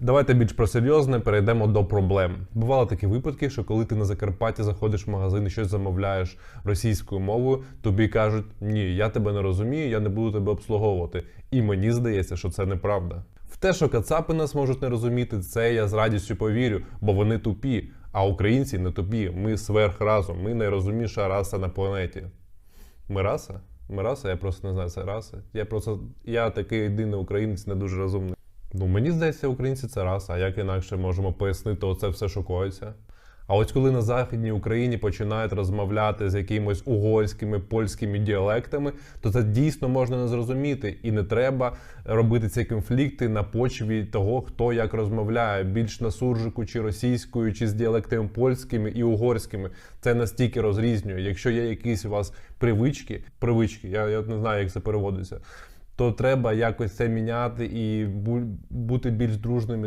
Давайте більш про серйозне перейдемо до проблем. Бували такі випадки, що коли ти на Закарпатті заходиш в магазин і щось замовляєш російською мовою, тобі кажуть: ні, я тебе не розумію, я не буду тебе обслуговувати. І мені здається, що це неправда. В те, що кацапи нас можуть не розуміти, це я з радістю повірю, бо вони тупі. А українці не тупі. Ми сверх разом. Ми найрозумніша раса на планеті. Ми раса? Ми раса? Я просто не знаю, це раса. Я просто я такий єдиний українець, не дуже розумний. Ну, мені здається, українці це раса, а як інакше можемо пояснити оце все, що коїться. А ось коли на Західній Україні починають розмовляти з якимось угорськими, польськими діалектами, то це дійсно можна не зрозуміти. І не треба робити ці конфлікти на почві того, хто як розмовляє, більш на суржику, чи російською, чи з діалектами польськими і угорськими. Це настільки розрізнює. Якщо є якісь у вас привички, привички, я, я не знаю, як це переводиться, то треба якось це міняти і бу- бути більш дружними